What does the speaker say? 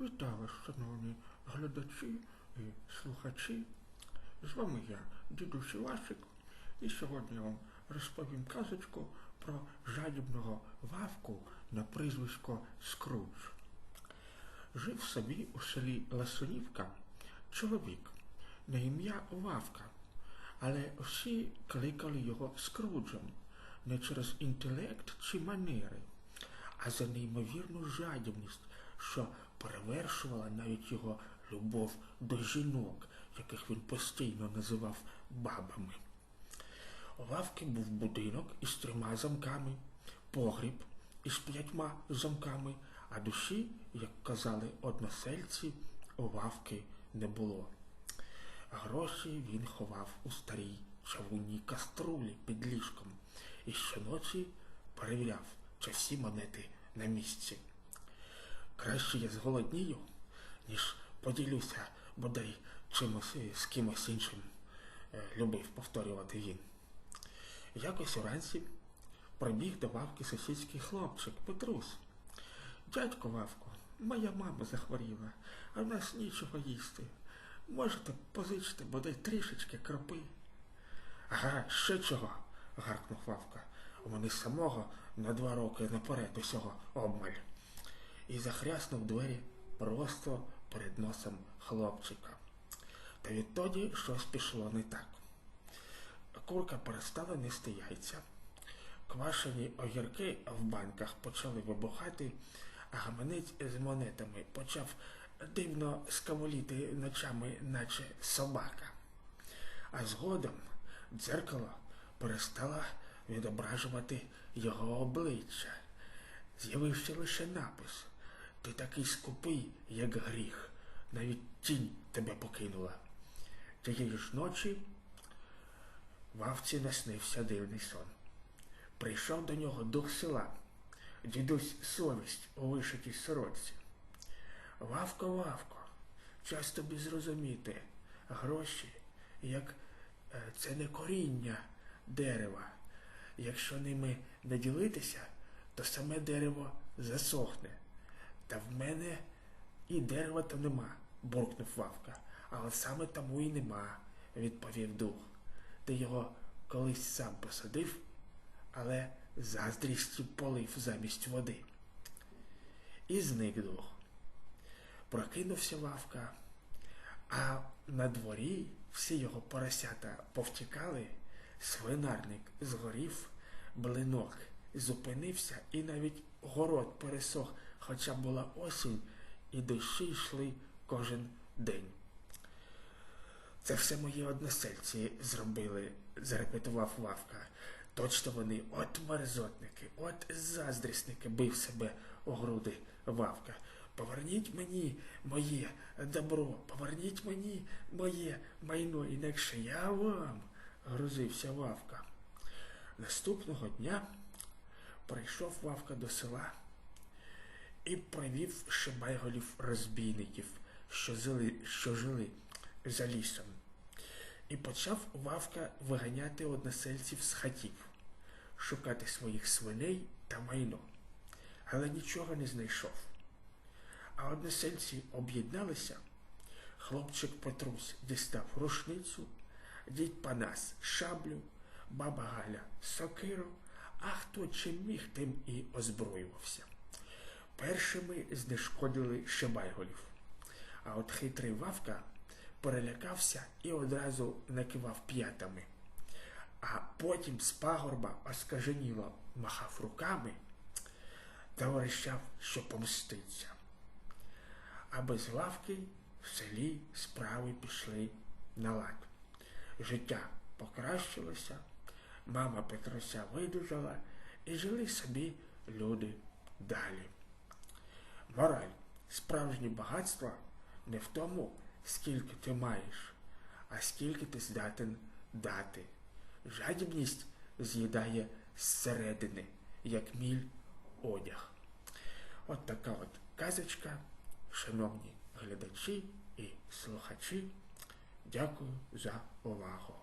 Вітаю вас, шановні глядачі і слухачі. З вами я, дідусь Івасик, і сьогодні я вам розповім казочку про жадібного вавку на прізвисько Скрудж. Жив собі у селі Ласунівка чоловік на ім'я Вавка, але всі кликали його Скруджем не через інтелект чи манери, а за неймовірну жадібність, що перевершувала навіть його любов до жінок, яких він постійно називав бабами. У лавки був будинок із трьома замками, погріб із п'ятьма замками, а душі, як казали односельці, у лавки не було. Гроші він ховав у старій чавунній каструлі під ліжком і щоночі перевіряв, чи всі монети на місці. Краще я зголоднію, ніж поділюся бодай чимось з кимось іншим, е, любив повторювати він. Якось уранці прибіг до лавки сусідський хлопчик Петрус. Дядько Вавко, моя мама захворіла, а в нас нічого їсти. Можете позичити бодай трішечки кропи. Ага, ще чого? гаркнув Вавка. У мене самого на два роки наперед усього обмаль. І захряснув двері просто перед носом хлопчика. Та відтоді щось пішло не так. Курка перестала нести яйця. Квашені огірки в банках почали вибухати, а гаманець з монетами почав дивно скаволіти ночами, наче собака. А згодом дзеркало перестало відображувати його обличчя. З'явився лише напис Ти такий скупий, як гріх, навіть тінь тебе покинула. Тієї ж ночі вавці наснився дивний сон. Прийшов до нього дух села, дідусь совість у вишитій сорочці. Вавко, Вавко, час тобі зрозуміти, гроші, як е, це не коріння дерева. Якщо ними не ділитися, то саме дерево засохне. Та в мене і дерева то нема, буркнув Вавка. Але саме тому і нема, відповів дух. Ти його колись сам посадив, але заздрістю полив замість води. І зник дух. Прокинувся Вавка, а на дворі всі його поросята повтікали, свинарник згорів, блинок зупинився і навіть город пересох, хоча була осінь, і дощі йшли кожен день. Це все мої односельці зробили, зарепетував Вавка. Точно вони от мерзотники, от заздрісники, бив себе у груди Вавка. Поверніть мені моє добро, поверніть мені моє майно, інакше я вам, грозився Вавка. Наступного дня прийшов Вавка до села і привів шибайголів розбійників, що жили, що жили за лісом. І почав Вавка виганяти односельців з хатів, шукати своїх свиней та майно, але нічого не знайшов. А односельці об'єдналися. Хлопчик Петрус дістав рушницю, дід Панас шаблю, баба Галя сокиру, а хто чим міг, тим і озброювався. Першими знешкодили шибайголів, а от хитрий Вавка перелякався і одразу накивав п'ятами, а потім з пагорба оскаженіло махав руками та верещав, що помститься. А без лавки в селі справи пішли на лад. Життя покращилося, мама Петруся видужала і жили собі люди далі. Мораль, справжнє багатство не в тому, скільки ти маєш, а скільки ти здатен дати. Жадібність з'їдає зсередини, як міль одяг. От така от казочка, шановні глядачі і слухачі. Дякую за увагу.